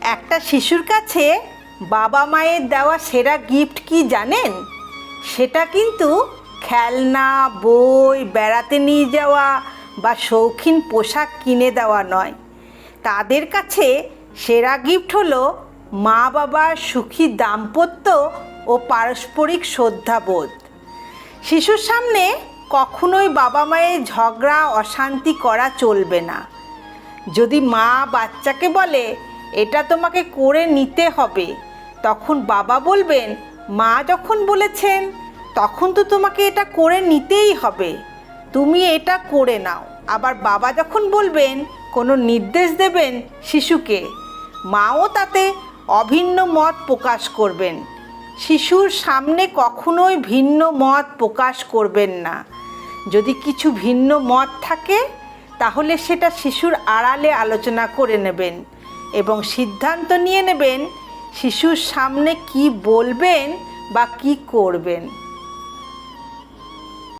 একটা শিশুর কাছে বাবা মায়ের দেওয়া সেরা গিফট কি জানেন? সেটা কিন্তু খেলনা, বই, বেড়াতে নিয়ে যাওয়া বা শৌখিন পোশাক কিনে দেওয়া নয়। তাদের কাছে সেরা গিফট হলো মা বাবার সুখী দাম্পত্য ও পারস্পরিক শ্রদ্ধাবোধ। শিশুর সামনে কখনোই বাবা মায়ের ঝগড়া, অশান্তি করা চলবে না। যদি মা বাচ্চাকে বলে এটা তোমাকে করে নিতে হবে। তখন বাবা বলবেন, মা যখন বলেছেন, তখন তো তোমাকে এটা করে নিতেই হবে। তুমি এটা করে নাও। আবার বাবা যখন বলবেন, কোনো নির্দেশ দেবেন শিশুকে, মাও তাতে অভিন্ন মত প্রকাশ করবেন। শিশুর সামনে কখনোই ভিন্ন মত প্রকাশ করবেন না। যদি কিছু ভিন্ন মত থাকে, তাহলে সেটা শিশুর আড়ালে আলোচনা করে নেবেন। এবং সিদ্ধান্ত নিয়ে নেবেন শিশুর সামনে কি বলবেন বা কি করবেন।